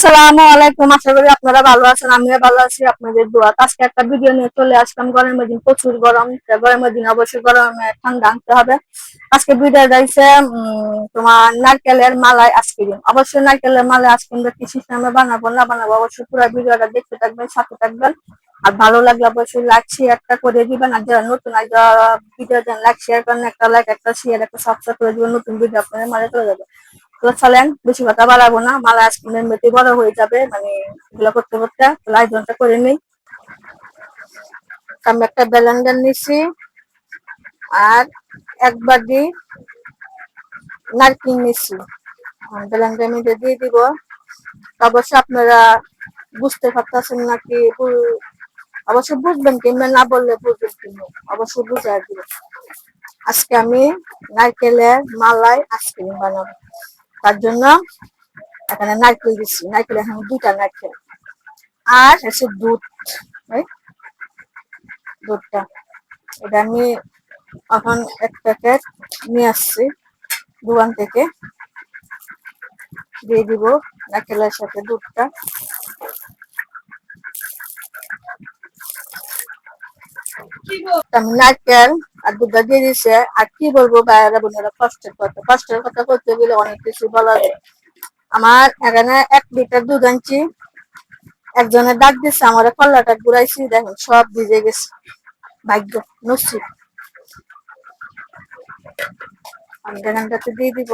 আসসালামু আলাইকুম। আশা করি আপনারা ভালো আছেন, আমিও ভালো আছি। আপনাদের দোয়া আজকে একটা ভিডিও নিয়ে চলে আসলাম। গরমের দিন প্রচুর গরম গরমের দিন অবশ্যই গরমে ঠান্ডা আনতে হবে। আজকে ভিডিও দিয়েছে তোমার নারকেলের মালাই আইসক্রিম অবশ্যই নারকেলের মালাই আইসক্রিমটা কি সিস্টেমে বানাবো, না বানাবো, অবশ্যই পুরো ভিডিওটা দেখতে থাকবেন, সাথে থাকবেন। আর ভালো লাগলে অবশ্যই লাইক শেয়ারটা করে দিবেন। আর যারা নতুন, আর যারা ভিডিও লাইক শেয়ার করেন, একটা লাইক একটা শেয়ার একটা সাবস্ক্রাইব করে দিবেন, নতুন ভিডিও আপনাদের মাঝে চলে যাবে। তো বেশি কথা বাড়াবো না। মালা আইসক্রিমের মেতে বড় হয়ে যাবে মানে এগুলো করতে করতে। আয়োজনটা করে নেই। আমি একটা ব্যালেন্ডার নিছি। আর এক বাটি নারকেল নিছি। ব্যালেন্ডার মধ্যে দিয়ে দিব। অবশ্য আপনারা বুঝতে পারতেছেন নাকি অবশ্য বুঝবেন কিংবা না বললে বুঝবেন কিংবা অবশ্যই বুঝে দিব। আজকে আমি নারকেলের মালাই আইসক্রিম বানাবো। তার জন্য এখানে নারকেল দিচ্ছি। নারকেল এখানে দুটা নারকেল। আর হচ্ছে দুধ দুধটা। এটা আমি এখন এক প্যাকেট নিয়ে আসছি, দোকান থেকে। দিয়ে দিব নারকেলের সাথে দুধটা। আমি নারকেল আর দুধটা দিয়ে দিছে, আর কি বলব বাইরে বোনেরা, কষ্টের কথা। কষ্টের কথা করতে গেলে অনেক কিছু বলা যায়। আমার এখানে এক লিটার দুধ আনছি একজনের ডাক দিচ্ছে আমার কল্লাটা ঘুরাইছি, দেখেন সব ভিজে গেছে। ভাগ্য, নসিব। আমি এখানটাতে দিয়ে দিব।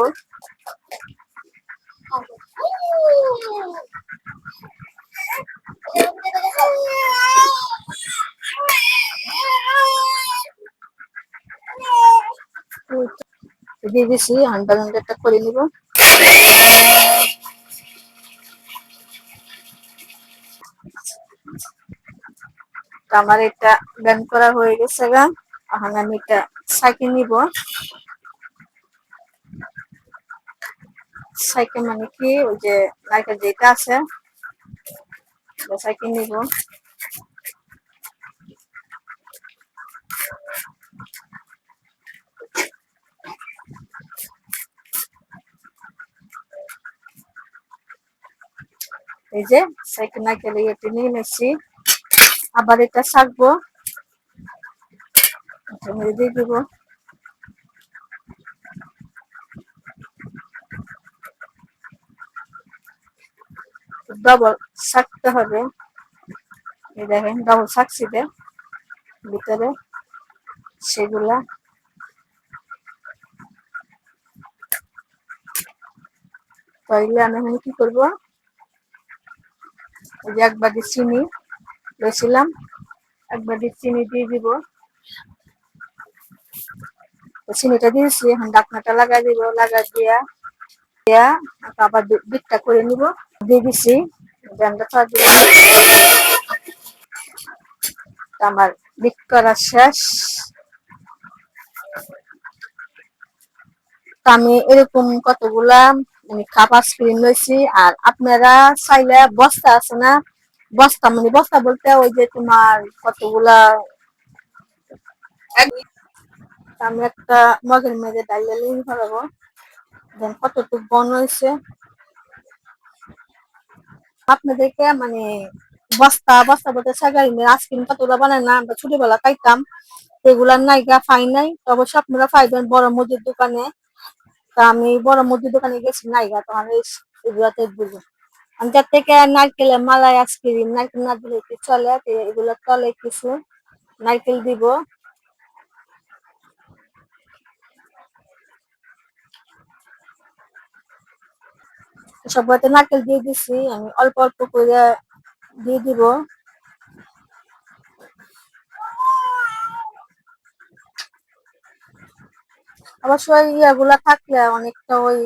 দিয়ে দিছি হান্ড্রেড হান্ড্রেডটা করে নিব। আমার এটা ব্যান করা হয়ে গেছে গা। এখন আমি এটা সাইকেল নিব। সাইকেল মানে কি? ওই যে নারকেল যেটা আছে সাইকেল নিব। এই যে সাইকেল নারকেল ইয়েতে নিয়ে নিচ্ছি। আবার এটা ছাকবো দিয়ে দিব। ডবল শাকতে হবে। এই দেখেন ডবল শাকছি ভিতরে সেগুলা। তাইলে আমি কি করব? এক বাটি চিনি লইছিলাম, এক বাটি চিনি দিয়ে দিব। চিনিটা দিয়েছি, এখন ডাকনাটা লাগাই দিব, লাগাই দিয়া দিয়া আবার বিটটা করে নিব। দিয়ে দিছি আমার বিট করা শেষ। আমি এরকম কতগুলা মানে কাপ স্ক্রিন লইছি আর আপনারা চাইলে বস্তা আছে না? বস্তা মানে বস্তা বলতে ওই যে তোমার কতগুলা আমি একটা মগের মেঝে ডাইলে লিঙ্ক করাবো দেন কতটুকু বন হয়েছে আপনাদেরকে মানে বস্তা বস্তা বলতে সাগারি আইসক্রিম কতগুলা বানায় না, আমরা ছোটবেলা খাইতাম। এগুলার নাইকা ফাই নাই। অবশ্য আপনারা পাইবেন বড় মুদির দোকানে। তা আমি বড় মুদির দোকানে গেছি নাইকা তো আমি এগুলাতে বুঝি যার থেকে নারকেলের মালাই আইসক্রিম, নারকেল না দিলে কি চলে এগুলো তলে কিছু নারকেল দিব। সবগুলোতে নারকেল দিয়ে দিছি, আমি অল্প অল্প করে দিয়ে দিব। অবশ্যই ইয়াগুলা থাকলে অনেকটা ওই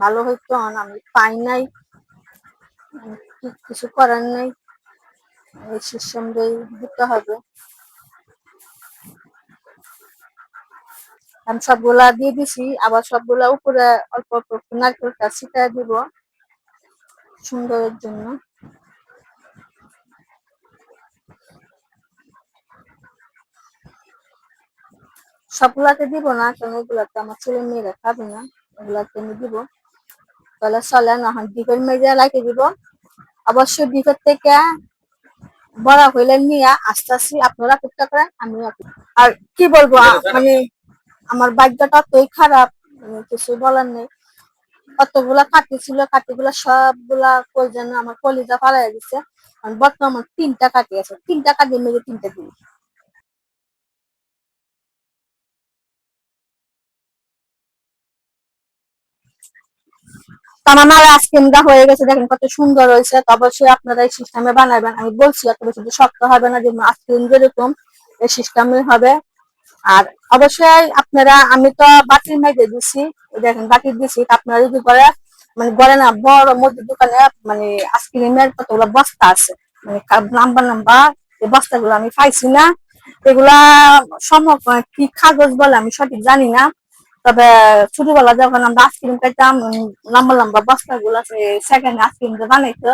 ভালো হইতো, আমি পাই নাই। কিছু করার নেই। এই সিস্টেম দিতে হবে। আমি সবগুলা দিয়ে দিছি, আবার সবগুলা উপরে অল্প অল্প নারকেলটা ছিটা দিব। সুন্দরের জন্য। সবগুলাতে দিব না, কারণ এগুলাতে আমার ছেলে মেয়েরা খাবে না এগুলাতে আমি দিব। তাহলে চলে না এখন দিকের মেয়েরা লাগিয়ে দিব। অবশ্যই বিপদ থেকে বড় হইলে নিয়ে আস্তে আস্তে আপনারা চেষ্টা করেন আমি আর কি বলব মানে আমার ভাগ্যটা তোই খারাপ মানে কিছু বলার নেই। কতগুলা কাটি ছিল কাটিগুলা সবগুলা কই যেন আমার কলিজা পালাই দিছে। বর্তমান তিনটা কাটি আছে, তিনটা কাটি মেরে তিনটা দিন আমার মার আইসক্রিমটা হয়ে গেছে, দেখেন কত সুন্দর হয়েছে। অবশ্যই আপনারা এই সিস্টেমে বানাবেন আমি বলছি এত বেশি শক্ত হবে না যে আইসক্রিম যেরকম এই সিস্টেমে হবে। আর অবশ্যই আপনারা, আমি তো বাটির মেঘে দিছি, দেখেন বাটির দিছি আপনারা যদি করে মানে গড়ে না, বড় মুদির দোকানে মানে আইসক্রিমের কতগুলো বস্তা আছে? মানে লম্বা লম্বা এই বস্তাগুলো আমি পাইছি না। এগুলা সম কি, কাগজ বলে আমি সঠিক জানি না। তবে ছোটবেলা যখন আমরা আইসক্রিম খাইতাম লম্বা লম্বা বস্তা গুলা সেকেন্ড আইসক্রিম বানাইতো,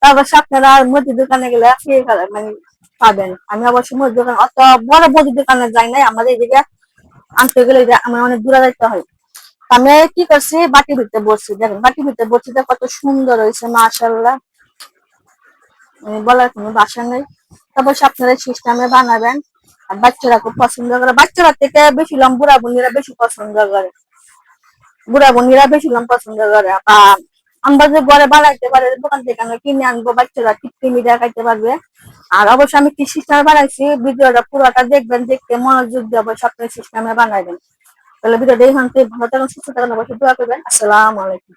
তারপর আপনারা মুদির দোকানে গেলে মানে পাবেন। আমি অবশ্যই মুদির দোকান, অত বড় মুদির দোকানে যাই নাই, আমাদের এদিকে আনতে গেলে আমার অনেক দূরে যাইতে হয়। আমি কি করছি, বাটি ভিতরে বসছি। দেখেন, বাটি ভিতরে বসছি কত সুন্দর হয়েছে মাশাল্লাহ মানে বলার কোনো ভাষা নেই। অবশ্যই আপনারা সিস্টেমে বানাবেন। আর বাচ্চারা খুব পছন্দ করে। বাচ্চারা থেকে বেশি লম বুড়া বোনেরা বেশি পছন্দ করে। বুড়া বোনেরা বেশি লম পছন্দ করে। বা আমরা যে ঘরে বানাইতে পারে, দোকান থেকে আমরা কিনে আনব, বাচ্চারা টিপটিমি দেখাইতে পারবে। আর অবশ্যই আমি কি সিস্টেমে বানাইছি, ভিডিওটা পুরোটা দেখবেন, দেখতে মনোযোগ দিয়ে অবশ্যই আপনার সিস্টেমে বানাইবেন। তাহলে ভিডিওটা এইখান থেকে ভালো থাকুন, সুস্থ থাকুন, অবশ্যই দোয়া করবেন। আসসালামু আলাইকুম।